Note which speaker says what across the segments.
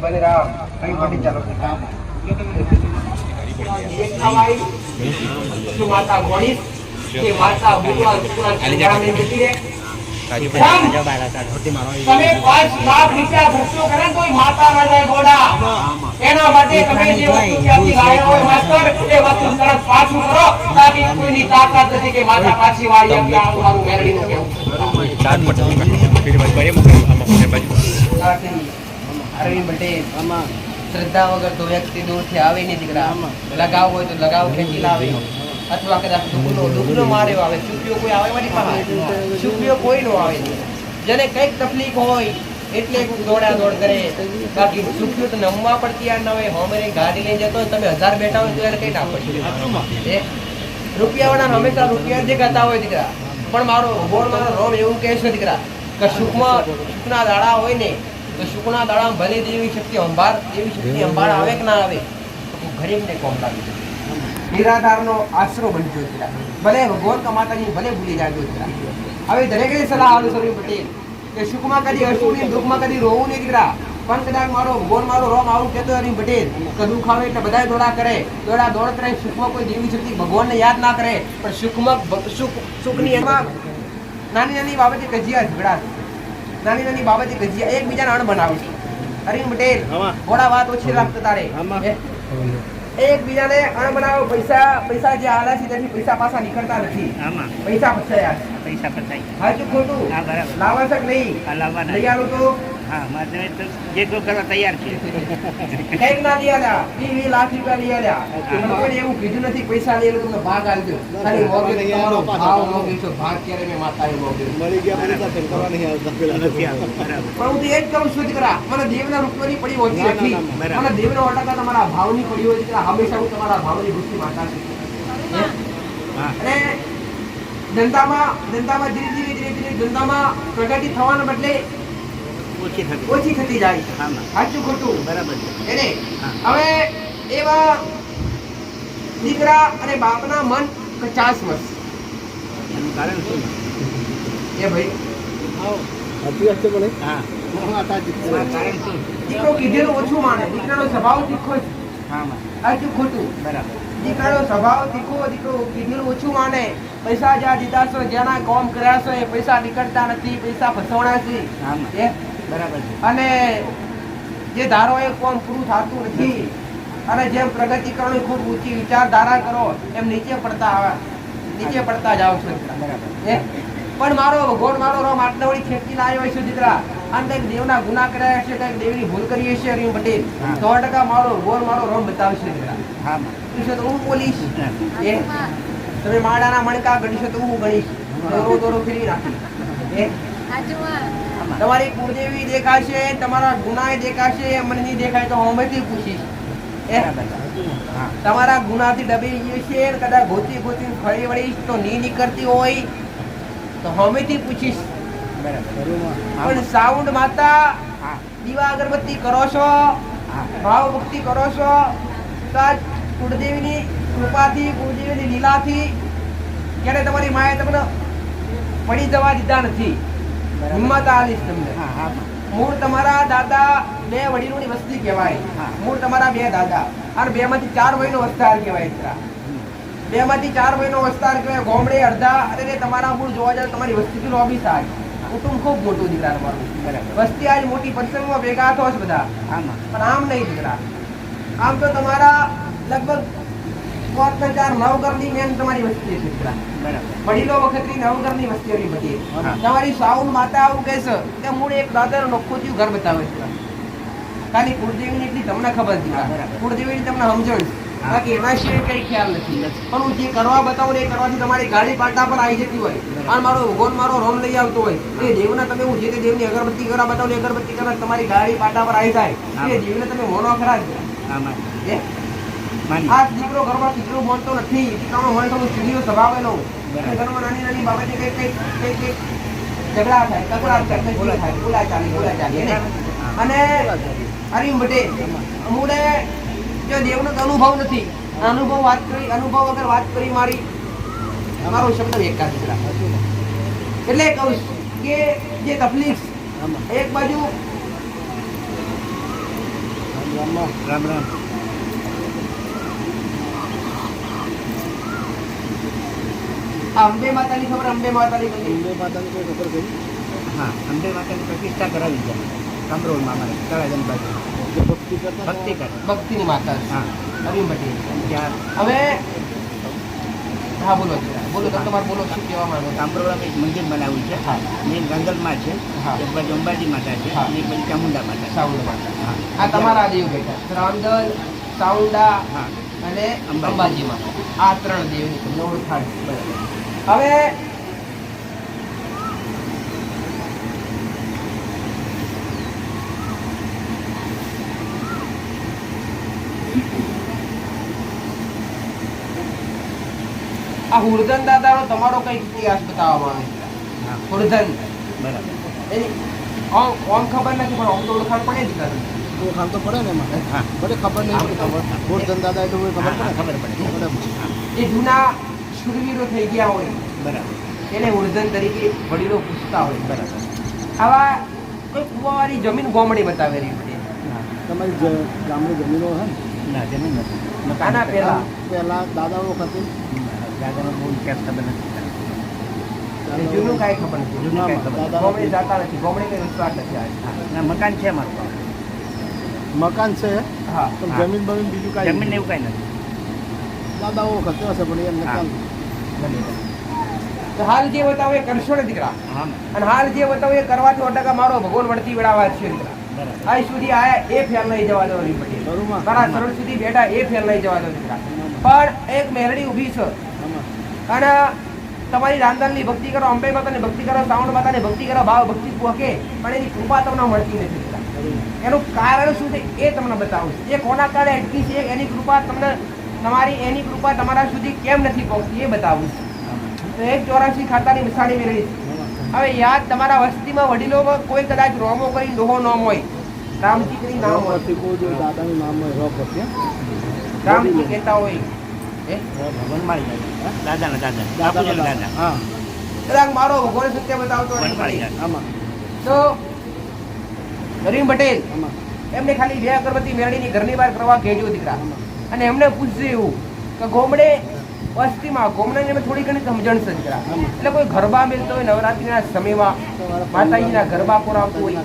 Speaker 1: બલરામ અહીં પટી ચાલો
Speaker 2: શું માતા ગણિત કે માતા ભૂતવા સુકુરા ચંદ્રાને જતી રહે.
Speaker 3: કાજુ
Speaker 2: રામ.
Speaker 3: જો બાલા કાઢ હોતી મારો
Speaker 2: તમે પાંચ લાખ રૂપિયા ભૂખ્યો કરે તોય માતા જાય ગોડા. એના માટે તમે જે વસ્તુ ત્યાંથી લાવ્યા હોય માસ્તર એ વસ્તુ તરત પાછું કરો તાકી કોઈની તાકાત નથી કે માતા પાછી વાળી એમ આવું મારું મેરડીનું કહેવું.
Speaker 3: ચાર પટ ફિર બાજુ બરે મૂકે આમાં બાજુ
Speaker 1: અરવિંદ પટેલ શ્રદ્ધા વગર તો વ્યક્તિ દૂરથી આવે નહીં દીકરા. લગાવ હોય તો લગાવ ખેંચી લાવે. અથવા કદાચ દુઃખનો દુઃખનો માર્યો આવે. છુપીઓ કોઈ આવે મારી પાસે છુપીઓ કોઈ નો આવે. જેને કંઈક તકલીફ હોય એટલે દોડા દોડ કરે. બાકી ચૂપ્યો તો નમવા પડતી યાર ન હોય. હોમેરી ગાડી લઈને જતો હોય તમે હજાર બેઠા હોય તો એને કઈ ના પડશે રૂપિયા વાળા હંમેશા રૂપિયા જે કરતા હોય દીકરા. પણ મારો ગોળ મારો રોમ એવું કહે છે દીકરા કે સુખમાં સુખના દાડા હોય ને તો શુકના દાડા ભલે દેવી શક્તિ અંબાર, દેવી શક્તિ અંબાર આવે કે ના આવે, તો ગરીબને કોમ લાગી નિરાધારનો આશરો બની ગયો છે. ભલે ભગવાન કા માતાજી ભલે ભૂલી જાજો છે. હવે દરેકે સલાહ આલુ સર્વી પટેલ, કે સુખમાં કદી હસવું નહીં, દુઃખમાં કદી રોવું નહીં, દીકરા. પણ કદાચ મારો, ભગવાન મારો રોમ આવું કહેતો હરી પટેલ, કે દુઃખ આવે એટલે બધા દોડા કરે. દોડા દોડ કરે સુખમાં કોઈ દેવી શક્તિ ભગવાનને યાદ ના કરે. પણ સુખમાં સુખ સુખની એમાં નાની નાની બાબતે કજિયા ઝઘડા. નાની નાની બાબતે કજિયા એકબીજાને અણ બનાવે છે. હરીન પટેલ ઘોડા વાત ઓછી રાખતો તારે? એકબીજાને અણ બનાવો પૈસા પૈસા જે આલા છે તેથી પૈસા પાછા નીકળતા નથી. પૈસા ફસાયા
Speaker 3: પૈસા પતાઈ
Speaker 1: હાજુ ખોટું?
Speaker 3: લાવવા બરાબર.
Speaker 1: લાવા છે કે નહીં?
Speaker 3: લાવવાના.
Speaker 1: તો.
Speaker 3: હા મારે તો જે તો કરવા તૈયાર છે.
Speaker 1: કંઈક ના લઈ આલ્યા વી વી લાખ રૂપિયા લઈ આલ્યા પણ એવું કીધું નથી પૈસા લઈ લો તમને ભાગ આલજો ખાલી મોગે તમારો ભાવ મોગે છો ભાગ ક્યારે મેં માતાએ મોગ્યો
Speaker 4: મળી ગયા પછી તો કરવા નહીં આવતા પેલા
Speaker 3: નથી. આવતું.
Speaker 1: પણ હું તો એ જ કહું છું દીકરા મને દેવના રૂપની પડી હોતી
Speaker 4: ના, ના,
Speaker 1: નથી. મને દેવના ઓટકા તમારા ભાવની પડી હોય દીકરા. હંમેશા હું તમારા ભાવની ગુસ્સી માતા છું. હે?
Speaker 3: હા.
Speaker 1: અને ધંધામાં ધંધામાં ધીરે ધીરે ધીરે ધીરે ધંધામાં પ્રગતિ થવાના બદલે
Speaker 3: ઓછી થતી
Speaker 1: ઓછી થતી જાય. સાચું ખોટું.
Speaker 3: બરાબર છે.
Speaker 1: એને હવે એવા દીકરા અને બાપના મન કચાસ મસ
Speaker 3: એનું કારણ શું?
Speaker 1: એ ભાઈ
Speaker 4: સાચી વાત છે પણ
Speaker 3: હા.
Speaker 4: હા સાચી જ
Speaker 3: એનું
Speaker 4: છે.
Speaker 3: કારણ શું?
Speaker 1: દીકરો કીધેલું ઓછું માને. દીકરાનો સ્વભાવ તીખો છે.
Speaker 3: હા
Speaker 1: સાચું ખોટું.
Speaker 3: બરાબર.
Speaker 1: દીકરાનો સ્વભાવ તીખો દીકરો કીધેલું ઓછું માને. પૈસા જ્યાં દીધા છો જ્યાંના કોમ કર્યા છો એ પૈસા નીકળતા નથી પૈસા ફસવણા છે.
Speaker 3: હા માં
Speaker 1: એ
Speaker 3: બરાબર
Speaker 1: અને જે ધારો એ કોમ પૂરું થતું નથી અને જેમ પ્રગતિ કરવાની ખૂબ ઊંચી વિચારધારા કરો એમ નીચે પડતા આવે નીચે પડતા જાઓ છો.
Speaker 3: બરાબર.
Speaker 1: પણ મારો ગોળ મારો રોમ આટલા વળી ખેંચી લાવ્યો હશે દીકરા. અને કંઈક દેવના ગુના કર્યા હશે કંઈક દેવની ભૂલ કરી હશે હરિમ પટેલ. સો ટકા મારો ગોળ મારો રોમ બતાવશે દીકરા.
Speaker 3: હા
Speaker 1: તો હું બોલીશ. એ તમે માડાના મણકા ગણીશો તો હું ગણીશ. દોરો દોરો ફેરી નાખી એ તમારી. કુળદેવી દેખાશે તમારા ગુના દેખાશે મને નહીં દેખાય તો હોમેથી પૂછીશ. તમારા ગુનાથી ડબી જશે ને કદાચ ગોતી ગોતી ફરી વળીશ તો નહીં નીકળતી હોય તો હમેથી પૂછીશ. પણ સાઉન્ડ માતા દીવા અગરબત્તી કરો છો ભાવ ભક્તિ કરો છો તો આજ કુળદેવીની કૃપાથી કુળદેવીની લીલાથી ક્યારે તમારી માએ તમને પડી જવા દીધા નથી. હિંમત આલીશ તમને.
Speaker 3: હા હા.
Speaker 1: મૂળ તમારા દાદા બે વડીલોની વસ્તી કહેવાય. મૂળ તમારા બે દાદા. અને બે માંથી ચાર વયનો વસ્તાર કહેવાય દીકરા બે માંથી ચાર વયનો વસ્તાર કહેવાય ગોમડે અડધા અને તમારા મૂળ જોવા જાય તમારી વસ્તી લોબી થાય. કુટુંબ ખૂબ મોટું દીકરા તમારું વસ્તી આજ મોટી પ્રસંગમાં ભેગા થો બધા.
Speaker 3: આમાં.
Speaker 1: પણ આમ નહીં દીકરા. આમ તો તમારા લગભગ મેન તમારી વસ્તી છે દીકરા વડીલો વખતની નવ વસ્તી હતી બધી. તમારી સાઉન્ડ માતા આવું કહે કે મૂળ એક દાદર નોખું થયું ઘર બતાવે છે. ખાલી કુળદેવીની એટલી તમને ખબર છે. કુળદેવીની તમને સમજણ છે. બાકી એના સિવાય કઈ ખ્યાલ નથી.
Speaker 3: નથી.
Speaker 1: પણ હું જે કરવા બતાવું ને એ કરવાથી તમારી ગાડી પાટા પર આવી જતી હોય. અને મારો ભગવાન મારો રોમ લઈ આવતો હોય. એ દેવના તમે હું જે તે દેવની અગરબત્તી કરવા બતાવું અગરબત્તી કરવા તમારી ગાડી પાટા પર આવી જાય. એ દેવને તમે મોનો ખરા જ.
Speaker 3: હા માં
Speaker 1: એ
Speaker 3: માની.
Speaker 1: આ દીકરો ઘરમાં દીકરો બોલતો નથી. દીકરાનો મન થોડું ચીડિયો સ્વભાવ ઘરમાં નાની નાની બાબતે કઈ કઈ કઈ કઈ ઝઘડા થાય કકડાટ થાય બોલા થાય બોલા ચાલી બોલા ચાલી અને હરીમ ભટ્ટે અમુડે જો દેવનો અનુભવ નથી. અનુભવ વાત કરી અનુભવ વગર વાત કરી મારી મારો શબ્દ એકા દીકરા એટલે કહું કે જે તકલીફ એક બાજુ
Speaker 5: રામ રામ.
Speaker 1: અંબે માતાની ખબર અંબે માતાની
Speaker 4: અંબે માતાની કોઈ ખબર છે
Speaker 5: હા અંબે માતાની પ્રતિષ્ઠા કરાવી છે. કામરોળમાં અમારે તળાજન બાજુ.
Speaker 4: ભક્તિ કરતા
Speaker 5: ભક્તિ કરતા
Speaker 1: ભક્તિની માતા
Speaker 5: હા.
Speaker 1: અરવિંદ પટેલ
Speaker 5: ત્યાં
Speaker 1: હવે હા બોલો બોલો તો તમારે બોલો શું કહેવા માંગો?
Speaker 5: કામરોળમાં એક મંદિર બનાવ્યું છે.
Speaker 1: હા.
Speaker 5: મેં ગંગલમાં છે.
Speaker 1: હા.
Speaker 5: એક બાજુ અંબાજી માતા છે.
Speaker 1: હા.
Speaker 5: અને એક બાજુ ચામુંડા માતા છે.
Speaker 1: સાઉન્ડ માતા.
Speaker 5: હા.
Speaker 1: આ તમારા દેવ બેઠા ત્રાંદલ સાઉન્ડા
Speaker 5: હા.
Speaker 1: અને
Speaker 5: અંબાજી.
Speaker 1: અંબાજીમાં આ ત્રણ દેવની તમને ઓળખાણ બરાબર. હવે આ હુરધન દાદાનો તમારો કઈ ઇતિહાસ બતાવવામાં આવે હુરધન.
Speaker 5: બરાબર.
Speaker 1: એની ઓમ ખબર નથી પણ ઓમ તો ઓળખાણ પડે જ કરે
Speaker 4: ઓળખાણ તો પડે ને એમાં.
Speaker 5: હા.
Speaker 4: ભલે ખબર નહીં. ખબર. હુરધન દાદા એટલે ખબર પડે.
Speaker 5: ખબર પડે.
Speaker 1: એ જૂના શૂરવીરો થઈ ગયા હોય
Speaker 5: બરાબર.
Speaker 1: એને ઉર્ધન તરીકે વડીલો પૂછતા હોય.
Speaker 5: બરાબર.
Speaker 1: આવા કોઈ કુવાવાળી જમીન ગોમડી બતાવેલી
Speaker 5: હા
Speaker 4: તમારી ગામની જમીનો હે ના?
Speaker 5: જમીન નથી.
Speaker 1: આના પહેલા.
Speaker 4: પહેલા દાદાઓ વખતે?
Speaker 5: દાદાનો બહુ વિકાસ ખબર નથી.
Speaker 1: જૂનું કાંઈ ખબર નથી.
Speaker 5: જૂનું કાંઈ ખબર
Speaker 4: દાદા-
Speaker 1: ગોમડી જાતા નથી. ગોમડી કઈ વિશ્વાસ નથી.
Speaker 5: મકાન છે મારું.
Speaker 4: મકાન છે?
Speaker 1: હા
Speaker 4: જમીન બમીન બીજું કાંઈ
Speaker 5: જમીન એવું કાંઈ નથી.
Speaker 4: દાદાઓ વખતે હશે પણ એમને
Speaker 5: હા.
Speaker 1: તો હાલ જે બતાવો એ કરશો ને દીકરા. અને હાલ જે બતાવો એ કરવાથી ટકા મારો ભગવાન વળતી વેળાવા છે દીકરા. આજ સુધી આયા એ ફેલ નહીં જવા દો મારા સરળ સુધી બેઠા એ ફેલ નહીં જવા દો દીકરા. પણ એક મેરડી ઊભી છે. અને તમારી રાંધણની ભક્તિ કરો અંબે માતાની ભક્તિ કરો સાવણ માતાની ભક્તિ કરો ભાવ ભક્તિ પોકે પણ એની કૃપા તમને મળતી નથી. એનું કારણ શું છે એ તમને બતાવું છે. એ કોના કારણે અટકી છે એની કૃપા તમને તમારી એની કૃપા તમારા સુધી કેમ નથી પહોંચતી એ બતાવું છું. એક ચોરાસી ખાતાની નિશાની મેળવી છે. હવે યાદ તમારા વસ્તીમાં વડીલોમાં કોઈ કદાચ રોમો કરી ડોહો નામ હોય રામજી કરી નામ હોય.
Speaker 4: દાદાનું નામ હોય
Speaker 1: રામજી કહેતા હોય.
Speaker 5: દાદાના દાદા. દાદા.
Speaker 4: હા.
Speaker 1: કદાચ મારો ભગવાન સત્ય બતાવતો
Speaker 4: આમાં.
Speaker 1: તો કરીમ પટેલ એમને ખાલી બે અગરબત્તી મેળવીની ઘરની બહાર કરવા કહેજો દીકરા. અને એમને પૂછજો એવું કે ગોમડે વસ્તીમાં ગોમડાની અમે થોડી ઘણી સમજણ છે દીકરા એટલે કોઈ ગરબા મેલતો હોય નવરાત્રિના સમયમાં માતાજીના ગરબા પુરાવતું હોય.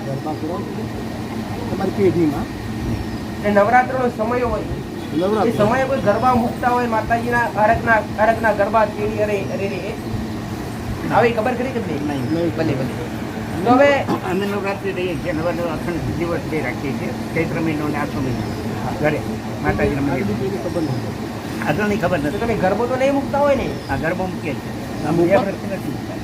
Speaker 4: તમારી પેઢીમાં
Speaker 1: એટલે નવરાત્રીનો સમય હોય. એ સમયે કોઈ ગરબા મૂકતા હોય માતાજીના અરકના અરકના ગરબા તેડી અરે અરે રે આવી ખબર ખરી કે નહીં. ભલે ભલે. તો હવે
Speaker 5: અમે નવરાત્રિ રહીએ છીએ. નવા નવા અખંડ દિવસ જે રાખીએ છીએ. ચૈત્ર મહિનો ને આસો મહિનો. ઘરે. માતાજીના મંદિર
Speaker 4: ખબર નથી.
Speaker 5: આગળની ખબર
Speaker 1: તો
Speaker 5: નથી
Speaker 1: તમે ગરબો તો નહીં મૂકતા હોય ને?
Speaker 5: આ ગરબો મૂકીએ છીએ નથી મૂકતા.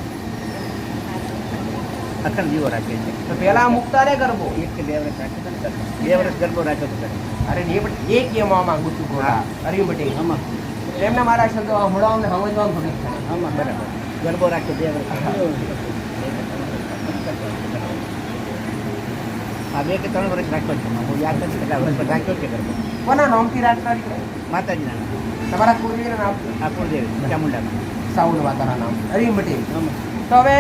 Speaker 5: અખંડ જીવો રાખીએ છીએ
Speaker 1: તો પેલા મૂકતા રે ગરબો?
Speaker 5: એક કે બે વર્ષ રાખ્યો બે વર્ષ ગરબો રાખ્યો તો ઘરે.
Speaker 1: અરે એ પણ એ કહેવા માંગુ છું હા. અરે બટે
Speaker 4: આમાં.
Speaker 1: એમને મારા શબ્દો હમણાં સમજવાનું થોડીક
Speaker 4: આમાં
Speaker 5: બરાબર. ગરબો રાખ્યો બે વર્ષ આ બે કે ત્રણ વર્ષ રાખ્યો છે. હું યાદ નથી કેટલા વર્ષ પણ રાખ્યો છે ગરબો
Speaker 1: કોના નામથી માતાજી
Speaker 5: માતાજીના નામ.
Speaker 1: તમારા કુળદેવીના નામ?
Speaker 5: આ કુળદેવી ચામુંડામાં.
Speaker 1: સાઉન્ડ માતાના નામ. અરિયું
Speaker 4: મટી
Speaker 1: તો હવે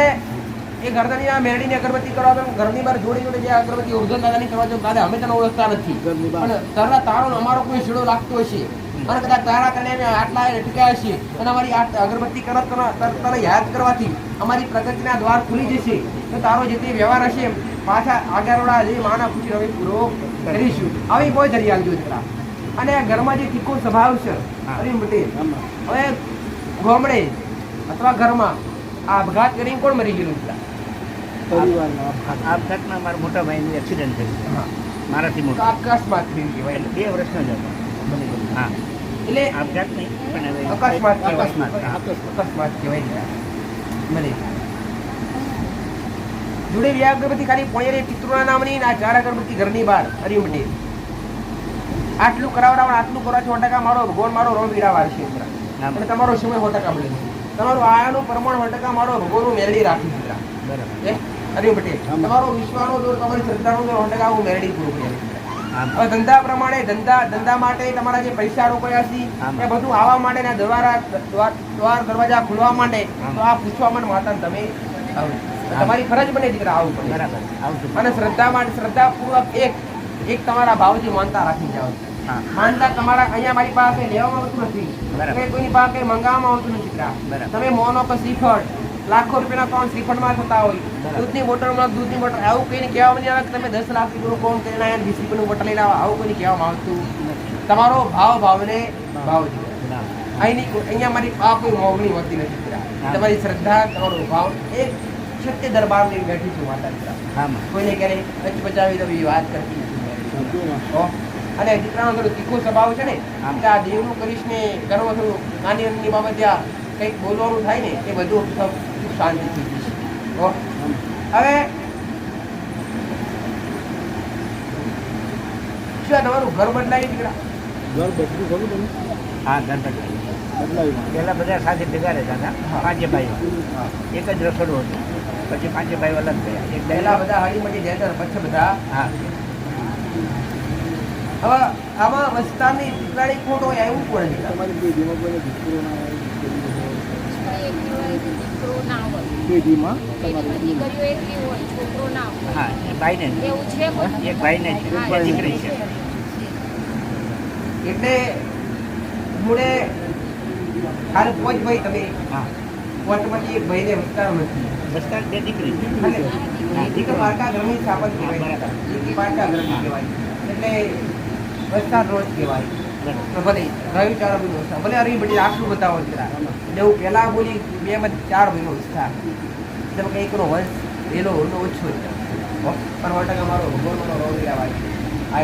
Speaker 1: એ ગરદનીના મેરડીની અગરબત્તી કરવા ઘરની બહાર જોડી જોડે જે અગરબત્તી ઉર્ધન દાદાની કરવા જો દાદા અમે તને ઓળખતા નથી. પણ તારા તારો અમારો કોઈ શીડો લાગતો હશે? અને કદાચ તારા અમે આટલા અટક્યા હશે અને અમારી આ અગરબત્તી કરવા તને યાદ કરવાથી અમારી પ્રગતિના દ્વાર ખુલી જશે. તો તારો જે તે વ્યવહાર હશે પાછા આગળવાળા જે માના પૂછી હવે પૂરો કરીશું. આવી કોઈ ધરી આવજો દીકરા અને ઘરમાં જે તીખો સ્વભાવ છે
Speaker 5: હા.
Speaker 1: પટેલ હવે ગોમડે અથવા ઘરમાં આ અપઘાત કરીને કોણ મરી ગયેલું
Speaker 4: પરિવારનો
Speaker 5: આ આપઘાતમાં મારા મોટા ભાઈની એક્સિડન્ટ થયું. મારાથી મોટો.
Speaker 1: અકસ્માત થઈ કહેવાય
Speaker 5: એટલે બે વર્ષનો જ હતો. હા.
Speaker 1: એટલે
Speaker 5: આપઘાત નહીં પણ હવે
Speaker 1: અકસ્માત.
Speaker 5: અકસ્માત.
Speaker 1: અકસ્માત કહેવાય. છે. જોડે બે અગરબત્તી ખાલી પોયરે પિતૃના નામની ને આ ચાર અગરબત્તી ઘરની બહાર. હરિમટી આટલું કરાવડાવણ આટલું કરવા સો ટકા મારો ભગવાન મારો રોમ વીરા વારશે. અને તમારો સમય સો ટકા મળે તમારું આયાનું પ્રમાણ સો ટકા મારો ભગવાનનું મેળડી રાખી દીધા.
Speaker 5: બરાબર.
Speaker 1: હરિ પટેલ. તમારો વિશ્વાનો દોર તમારી શ્રદ્ધાનો દોર સો ટકા હું મેળડી પૂરું કરી હવે ધંધા પ્રમાણે ધંધા ધંધા માટે તમારા જે પૈસા રોકાયા છે એ બધું આવવા માટે ના દ્વારા દ્વાર દરવાજા ખુલવા માટે તો આ પૂછવા માટે માતા તમે તમારી ફરજ બને દીકરા આવું પડે
Speaker 5: બરાબર.
Speaker 1: અને શ્રદ્ધા માટે શ્રદ્ધાપૂર્વક એક એક તમારા ભાવથી માનતા રાખી જાઓ. માનતા તમારા અહીંયા મારી પાસે લેવામાં આવતું નથી. કોઈની પાસે મંગાવવામાં આવતું નથી. તમે મોનો કે શ્રીફળ લાખો રૂપિયાના ત્રણ શ્રીફળમાં થતા હોય. દૂધની બોટલમાં દૂધની બોટલ. આવું કોઈને કહેવામાં નહીં આવે કે તમે દસ લાખ રૂપિયાનું કોણ કરીને આયા વીસ રૂપિયાનું બોટલ લઈને આવો. આવું કોઈને કહેવામાં આવતું તમારો ભાવ ભાવને ભાવ
Speaker 5: જોઈએ
Speaker 1: અહીંની અહીંયા મારી આ કોઈ મોગણી હોતી નથી. તમારી શ્રદ્ધા તમારો ભાવ. એક સત્ય દરબારની બેઠી છું માતા કોઈને ક્યારેય અચપચાવી તમે વાત કરતી નથી અને દીકરાનો થોડો તીખો સ્વભાવ છે ને. કે આ દેવનું કરીશ ને ઘરમાં થોડું નાની નાની બાબતે આ કંઈક બોલવાનું થાય ને એ બધું સબ શાંતિથી જશે. હવે શું તમારું ઘર બદલાવી નીકળ્યા
Speaker 4: ઘર બદલું
Speaker 5: હા ઘર
Speaker 4: બદલાયું.
Speaker 5: પહેલા બધા સાથે ભેગા રહેતા હતા પાંચે ભાઈઓ. એક જ રસોડું હતું. પછી પાંચે ભાઈઓ અલગ થયા. એક
Speaker 1: પહેલા બધા હળી મળી જાય જતા પછી બધા
Speaker 5: હા.
Speaker 1: હવે આમાં વસ્તાની ખોટ હોય એવું કોણ દીકરા
Speaker 4: તમારી પેઢીમાં કોઈને દીકરો ના હોય.
Speaker 6: દીકરો ના હોય
Speaker 4: પેઢીમાં
Speaker 6: પેઢીમાં દીકરીઓ એકલી હોય છોકરો ના હોય.
Speaker 5: હા એ ભાઈને જ.
Speaker 6: એવું છે કોઈ?
Speaker 5: એક ભાઈને જ.
Speaker 6: હા,
Speaker 5: એક દીકરી છે.
Speaker 1: એટલે મૂળે હાલ પોચ ભાઈ તમે
Speaker 5: હા.
Speaker 1: પોચમાંથી એક ભાઈને વસ્તાર નથી.
Speaker 5: બસતા બે દીકરી છે.
Speaker 1: અને એક પારકા ઘરની સ્થાપન
Speaker 5: હા,
Speaker 1: કહેવાય.
Speaker 5: બરાબર.
Speaker 1: એક પારકા ઘરની કહેવાય. એટલે વસ્તાર રોજ કહેવાય. ભલે રહ્યું ચાર ભાઈનો વિસ્તાર ભલે અરે બધી આટલું બતાવો દીકરા એટલે હું પહેલા બોલી બે માં ચાર ભાઈનો વિસ્તાર જેમ કે એકનો વંશ એનો ઓનો ઓછો છે. હો, પણ સો ટકા મારો ભગવાનનો રોગ લેવાય આ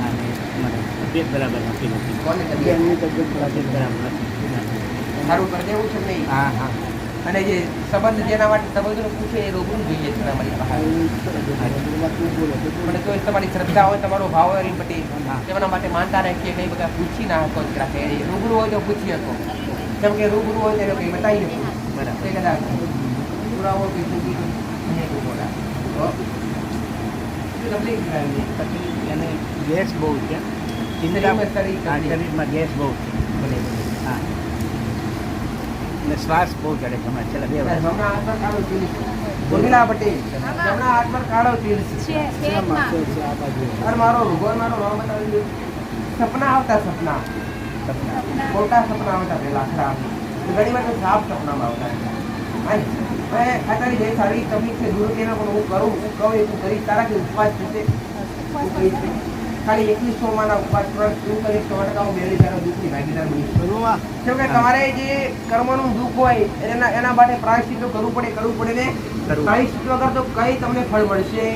Speaker 5: અને મારે તબિયત બરાબર નથી
Speaker 1: કોને તબિયત
Speaker 5: બરાબર નથી.
Speaker 1: સારું કરી દેવું છે નહીં
Speaker 5: હા હા.
Speaker 1: અને જે સંબંધ જેના માટે સંબંધો પૂછે એ રોકવું જોઈએ છે તમારી પાસે.
Speaker 4: તું તો
Speaker 1: જો તમારી શ્રદ્ધા હોય તમારો ભાવ હોય એની
Speaker 5: હા.
Speaker 1: તેમના માટે માનતા રાખીએ કંઈ બધા પૂછી ના શકો કે એ રૂબરૂ હોય તો પૂછી શકો. જેમ કે રૂબરૂ હોય તો કંઈ બતાવી શકો
Speaker 5: બરાબર.
Speaker 1: એ કદાચ પુરાવો કે તકલીફ
Speaker 5: એને ગેસ બહુ છે.
Speaker 1: શરીરમાં
Speaker 5: ગેસ બહુ છે હા અને શ્વાસ બહુ ચડે તમારે છેલ્લા બે વર્ષ
Speaker 1: હાથમાં કાળો તીર છે. ઉર્મિલા પટેલ જમણા પર કાળો તીર છે.
Speaker 6: છે છે.
Speaker 4: છે છે
Speaker 1: મારો ભગવાન મારો નામ બતાવી દઉં સપના આવતા સપના. મોટા સપના આવતા પહેલા ખરાબ. ઘણી વાર સાફ સપનામાં આવતા અને અત્યારે જે સારી તકલીફ છે દૂર તેના પણ હું કરું હું કહું એ તું તારા કે ઉપવાસ થશે ખાલી એકવીસ સોમાના ઉપવાસ પૂરું કરી સો ટકા હું મેળવી તેના દુઃખની ભાગીદાર
Speaker 4: બની
Speaker 1: કેમ કે તમારે જે કર્મનું દુઃખ હોય એના એના માટે પ્રાયશ્ચિત કરવું પડે કરવું પડે ને. પ્રાયશ્ચિત વગર તો કઈ તમને ફળ મળશે.